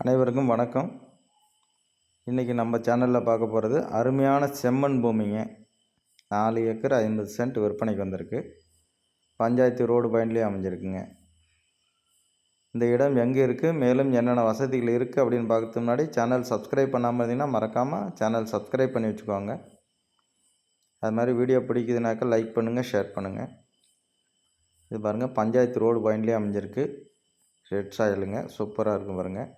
அனைவருக்கும் வணக்கம். இன்றைக்கி நம்ம சேனலில் பார்க்க போகிறது அருமையான செம்மண் பூமிங்க. நாலு ஏக்கர் ஐம்பது சென்ட் விற்பனைக்கு வந்திருக்கு. பஞ்சாயத்து ரோடு பாயிண்ட்லேயே அமைஞ்சிருக்குங்க. இந்த இடம் எங்கே இருக்குது மேலும் என்னென்ன வசதிகள் இருக்குது அப்படின்னு பார்க்கறது முன்னாடி சேனல் சப்ஸ்கிரைப் பண்ணாமல் இருந்தீங்கன்னா மறக்காமல் சேனல் சப்ஸ்கிரைப் பண்ணி வச்சுக்கோங்க. அது மாதிரி வீடியோ பிடிக்குதுனாக்கா லைக் பண்ணுங்கள் ஷேர் பண்ணுங்கள் இது பாருங்கள் பஞ்சாயத்து ரோடு பாயிண்ட்லேயே அமைஞ்சிருக்கு. ரெட் சாயலுங்க சூப்பராக இருக்கும் பாருங்கள்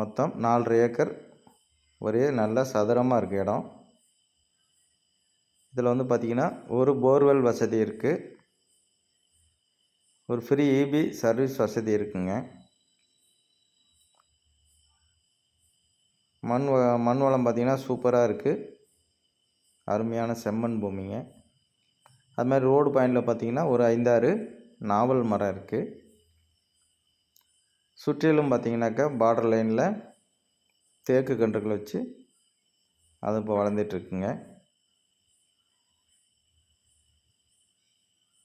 மொத்தம் நாலரை ஏக்கர் ஒரே நல்ல சதுரமாக இருக்குது இடம். இதில் வந்து பார்த்திங்கன்னா ஒரு போர்வெல் வசதி இருக்குது ஒரு ஃப்ரீ இபி சர்வீஸ் வசதி இருக்குங்க. மண் வ மண் வளம் பார்த்திங்கன்னா சூப்பராக இருக்குது அருமையான செம்மண் பூமிங்க. அது மாதிரி ரோடு பாயிண்டில் பார்த்திங்கன்னா ஒரு ஐந்தாறு நாவல் மரம் இருக்குது சுற்றிலும் பார்த்திங்கனாக்கா பார்டர் லைனில் தேக்கு கன்றுகள் வச்சு அது இப்போ வளர்ந்துட்டுருக்குங்க.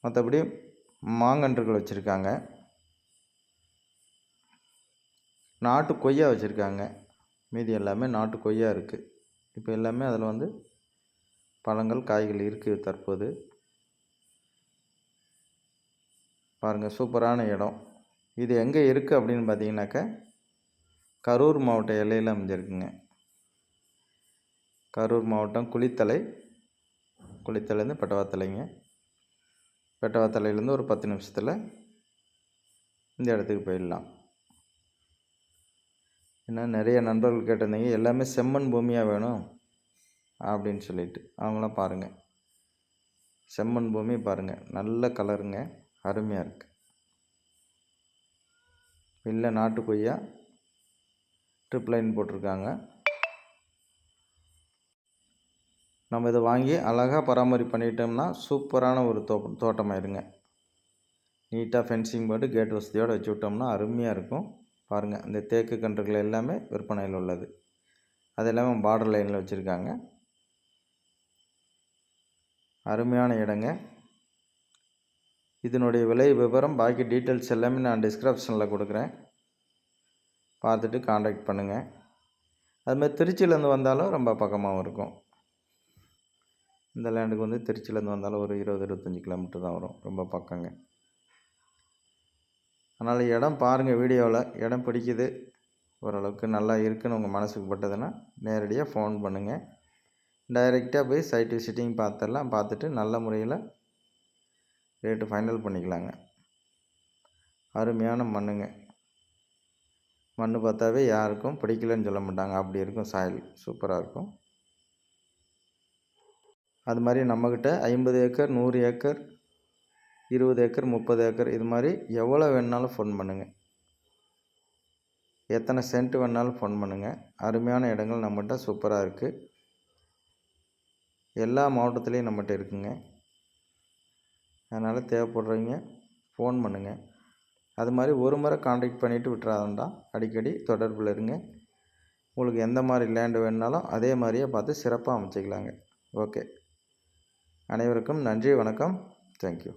மற்றபடி மாங்கன்றுகள் வச்சுருக்காங்க. நாட்டு கொய்யா வச்சுருக்காங்க. மீதி எல்லாமே நாட்டு கொய்யா இருக்குது இப்போ எல்லாமே அதில் வந்து பழங்கள் காய்கள் இருக்குது தற்போது. பாருங்கள் சூப்பரான இடம். இது எங்கே இருக்குது அப்படின்னு பார்த்தீங்கன்னாக்கா கரூர் மாவட்ட எல்லையில் அமைஞ்சிருக்குங்க. கரூர் மாவட்டம் குளித்தலை குளித்தலைலேருந்து பெட்டவாத்தலைங்க. பெட்டவாத்தலையிலேருந்து ஒரு பத்து நிமிஷத்தில் இந்த இடத்துக்கு போயிடலாம். ஏன்னா நிறைய நண்பர்கள் கேட்டிருந்தீங்க எல்லாமே செம்மண் பூமியாக வேணும் அப்படின்னு சொல்லிட்டு. அவங்களாம் பாருங்கள் செம்மண் பூமி பாருங்கள் நல்ல கலருங்க அருமையாக இருக்குது இல்லை நாட்டு கொய்யா ட்ரிப் லைன் போட்டிருக்காங்க. நம்ம இதை வாங்கி அழகாக பராமரிப்பு பண்ணிட்டோம்னா சூப்பரான ஒரு தோ தோட்டமாயிருங்க. நீட்டாக ஃபென்சிங் போட்டு கேட் வசதியோடு வச்சு விட்டோம்னா அருமையாக இருக்கும். பாருங்கள் இந்த தேக்கு கன்றுகள் எல்லாமே விற்பனையில் உள்ளது. அது எல்லாமே பார்டர் லைனில் வச்சுருக்காங்க. அருமையான இடங்க. இதனுடைய விலை விவரம் பாக்கி டீட்டெயில்ஸ் எல்லாமே நான் டிஸ்கிரிப்ஷனில் கொடுக்குறேன். பார்த்துட்டு காண்டாக்ட் பண்ணுங்கள் அதுமாதிரி திருச்சியிலேருந்து வந்தாலும் ரொம்ப பக்கமாகவும் இருக்கும். இந்த லேண்டுக்கு வந்து திருச்சியிலேருந்து வந்தாலும் ஒரு இருபது இருபத்தஞ்சி கிலோமீட்டர் தான் வரும். ரொம்ப பக்கங்க. அதனால் இடம் பாருங்கள் வீடியோவில். இடம் பிடிக்குது. ஓரளவுக்கு நல்லா இருக்குன்னு உங்கள் மனசுக்கு பட்டதுன்னா நேரடியாக ஃபோன் பண்ணுங்கள் டைரெக்டாக போய் சைட் விசிட்டிங் பார்த்துடலாம். பார்த்துட்டு நல்ல முறையில் ரேட்டு ஃபைனல் பண்ணிக்கலாங்க. அருமையான மண்ணுங்க. மண் பார்த்தாவே யாருக்கும் பிடிக்கலன்னு சொல்ல மாட்டாங்க. அப்படி இருக்கும் சாயல் சூப்பராக இருக்கும். அது மாதிரி நம்மக்கிட்ட ஐம்பது ஏக்கர் நூறு ஏக்கர் இருபது ஏக்கர் முப்பது ஏக்கர் இது மாதிரி எவ்வளோ வேணுனாலும் ஃபோன் பண்ணுங்கள் எத்தனை சென்ட் வேணாலும் ஃபோன் பண்ணுங்கள் அருமையான இடங்கள் நம்மகிட்ட சூப்பராக இருக்குது எல்லா மாவட்டத்துலேயும் நம்மகிட்ட இருக்குங்க. அதனால் தேவைப்படுறவங்க ஃபோன் பண்ணுங்கள் அது மாதிரி ஒரு முறை காண்டாக்ட் பண்ணிவிட்டு விட்டுறாதாண்டா அடிக்கடி தொடர்பில் இருங்க. உங்களுக்கு எந்த மாதிரி லேண்டு வேணுனாலும் அதே மாதிரியே பார்த்து சிறப்பாக அமைச்சிக்கலாங்க. ஓகே அனைவருக்கும் நன்றி வணக்கம். தேங்க்யூ